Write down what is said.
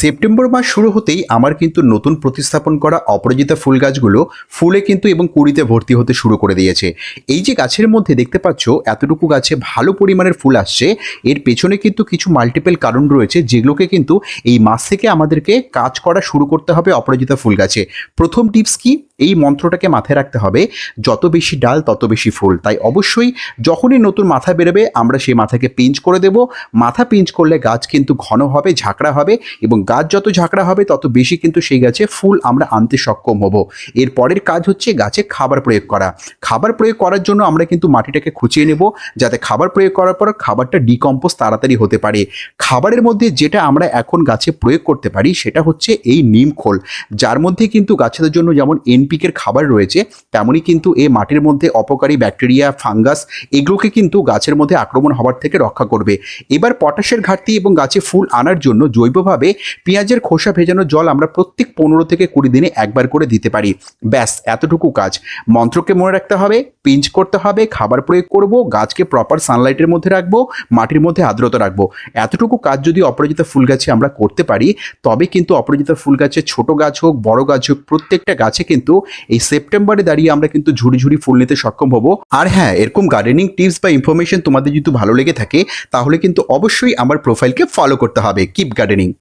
September মাস শুরু হতেই আমার কিন্তু নতুন প্রতিস্থাপন করা অপরাজিতা ফুল গাছগুলো ফুলে কিন্তু এবং কুড়িতে ভর্তি হতে শুরু করে দিয়েছে। এই যে গাছের মধ্যে দেখতে পাচ্ছ, এতটুকু গাছে ভালো পরিমাণের ফুল আসছে। এর পেছনে কিন্তু কিছু মাল্টিপেল কারণ রয়েছে, যেগুলোকে কিন্তু এই মাস থেকে আমাদেরকে কাজ করা শুরু করতে হবে অপরাজিতা ফুল গাছে। প্রথম টিপস কি? এই মন্ত্রটাকে মাথায় রাখতে হবে, যত বেশি ডাল তত বেশি ফুল। তাই অবশ্যই যখনই নতুন মাথা বেরোবে, আমরা সেই মাথাকে পিঞ্চ করে দেব। মাথা পিঞ্চ করলে গাছ কিন্তু ঘন হবে, ঝাঁকড়া হবে এবং গাছ যত ঝাঁকড়া হবে, তত বেশি কিন্তু সেই গাছে ফুল আমরা আনতে সক্ষম হব। এর পরের কাজ হচ্ছে গাছে খাবার প্রয়োগ করা। খাবার প্রয়োগ করার জন্য আমরা কিন্তু মাটিটাকে খুঁচিয়ে নেব, যাতে খাবার প্রয়োগ করার পর খাবারটা ডিকম্পোজ তাড়াতাড়ি হতে পারে। খাবারের মধ্যে যেটা আমরা এখন গাছে প্রয়োগ করতে পারি, সেটা হচ্ছে এই নিম খোল। যার মধ্যে কিন্তু গাছেদের জন্য যেমন এনপিকের খাবার রয়েছে, তেমনই কিন্তু এ মাটির মধ্যে অপকারী ব্যাকটেরিয়া, ফাঙ্গাস এগুলোকে কিন্তু গাছের মধ্যে আক্রমণ হওয়ার থেকে রক্ষা করবে। এবার পটাশের ঘাটতি এবং গাছে ফুল আনার জন্য জৈবভাবে পেঁয়াজের খোসা ভেজানো জল আমরা প্রত্যেক পনেরো থেকে কুড়ি দিনে একবার করে দিতে পারি। ব্যাস, এতটুকু কাজ। মন্ত্রকে মনে রাখতে হবে পিঞ্চ করতে হবে, খাবার প্রয়োগ করব, গাছকে প্রপার সানলাইটের মধ্যে রাখব, মাটির মধ্যে আর্দ্রতা রাখব। এতটুকু কাজ যদি অপরাজিতা ফুল গাছে আমরা করতে পারি, তবে কিন্তু অপরাজিতা ফুল গাছে ছোট গাছ হোক, বড় গাছ হোক, প্রত্যেকটা গাছে কিন্তু এই সেপ্টেম্বরে দাঁড়িয়ে আমরা কিন্তু ঝুড়ি ঝুড়ি ফুল নিতে সক্ষম হব। আর হ্যাঁ এরকম গার্ডেনিং টিপস বা ইনফরমেশন তোমাদের যদি ভালো লেগে থাকে, তাহলে কিন্তু অবশ্যই আমার প্রোফাইলকে ফলো করতে হবে। Keep gardening